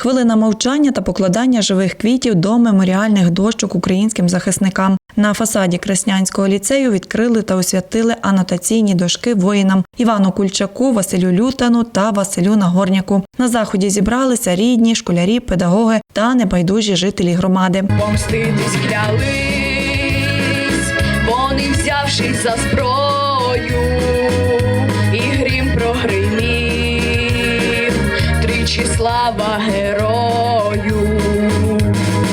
Хвилина мовчання та покладання живих квітів до меморіальних дощок українським захисникам. На фасаді Краснянського ліцею відкрили та освятили анотаційні дошки воїнам Івану Кульчаку, Василю Лютану та Василю Нагорняку. На заході зібралися рідні, школярі, педагоги та небайдужі жителі громади. помститись клялись, вони взявшись за зброю,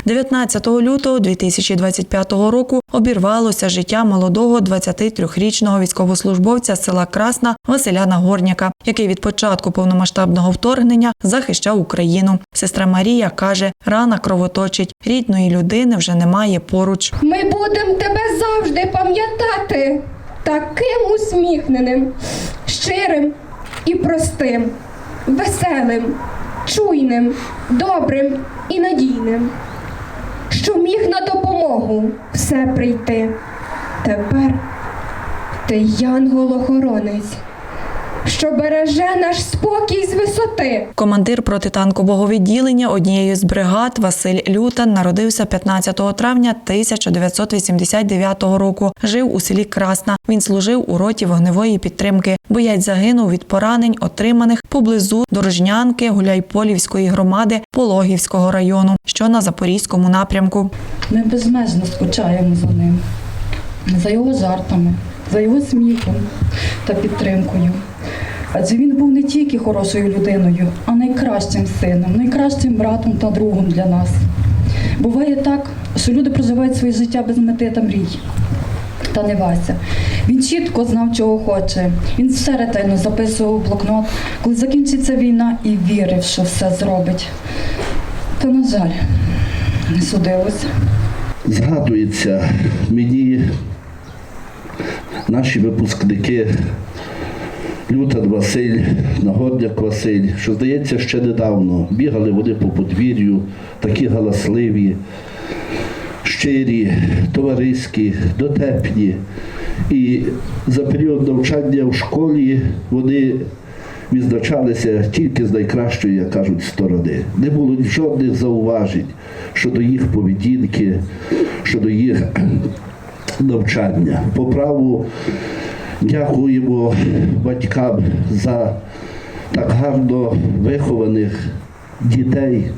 19 лютого 2025 року обірвалося життя молодого 23-річного військовослужбовця з села Красна Василя Нагорняка, який від початку повномасштабного вторгнення захищав Україну. Сестра Марія каже, рана кровоточить, рідної людини вже немає поруч. Ми будемо тебе завжди пам'ятати таким усміхненим, щирим і простим, веселим, чуйним, добрим і надійним, що міг на допомогу все прийти. Тепер ти янгол-охоронець, що береже наш спокій з висоти. Командир протитанкового відділення однієї з бригад Василь Лютан народився 15 травня 1989 року. Жив у селі Красна. Він служив у роті вогневої підтримки. Боєць загинув від поранень, отриманих поблизу Дорожнянки Гуляйполівської громади Пологівського району, що на запорізькому напрямку. Ми безмежно скучаємо за ним, за його жартами, за його сміхом та підтримкою. Адже він був не тільки хорошою людиною, а найкращим сином, найкращим братом та другом для нас. Буває так, що люди проживають своє життя без мети та мрій. Та не Вася. Він чітко знав, чого хоче. Він все ретельно записував блокнот, коли закінчиться війна, і вірив, що все зробить. Та, на жаль, не судилося. Згадується мені наші випускники Лютан Василь, Нагорняк Василь, що здається, ще недавно бігали вони по подвір'ю, такі галасливі, щирі, товариські, дотепні. І за період навчання в школі вони відзначалися тільки з найкращої, як кажуть, сторони. Не було жодних зауважень щодо їх поведінки, щодо їх навчання. По праву дякуємо батькам за так гарно вихованих дітей.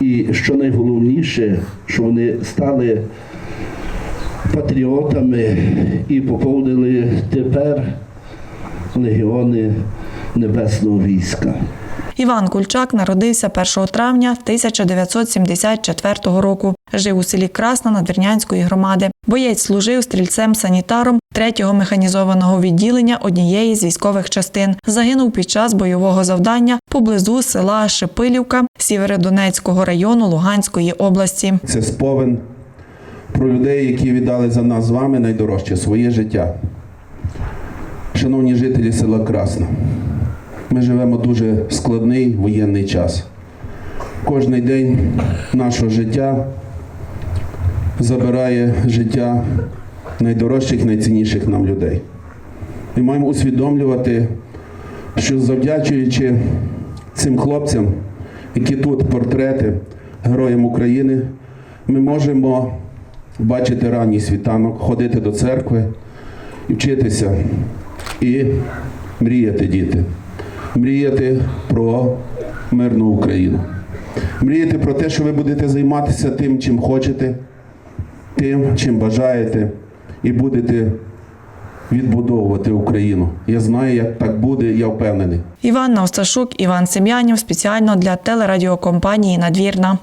І що найголовніше, що вони стали патріотами і поповнили тепер легіони Небесного війська. Іван Кульчак народився 1 травня 1974 року. Жив у селі Красна Надвірнянської громади. Боєць служив стрільцем-санітаром 3-го механізованого відділення однієї з військових частин. Загинув під час бойового завдання поблизу села Шепилівка Сєвєродонецького району Луганської області. Це сповен про людей, які віддали за нас з вами найдорожче своє життя. Шановні жителі села Красна, ми живемо дуже складний воєнний час. Кожний день нашого життя забирає життя найдорожчих, найцінніших нам людей. Ми маємо усвідомлювати, що завдячуючи цим хлопцям, які тут портрети героям України, ми можемо бачити ранній світанок, ходити до церкви і вчитися і мріяти, діти. Мріяти про мирну Україну. Мріяти про те, що ви будете займатися тим, чим хочете, тим, чим бажаєте, і будете відбудовувати Україну. Я знаю, як так буде, я впевнений. Іван Осташук, Іван Сем'янів спеціально для телерадіокомпанії Надвірна.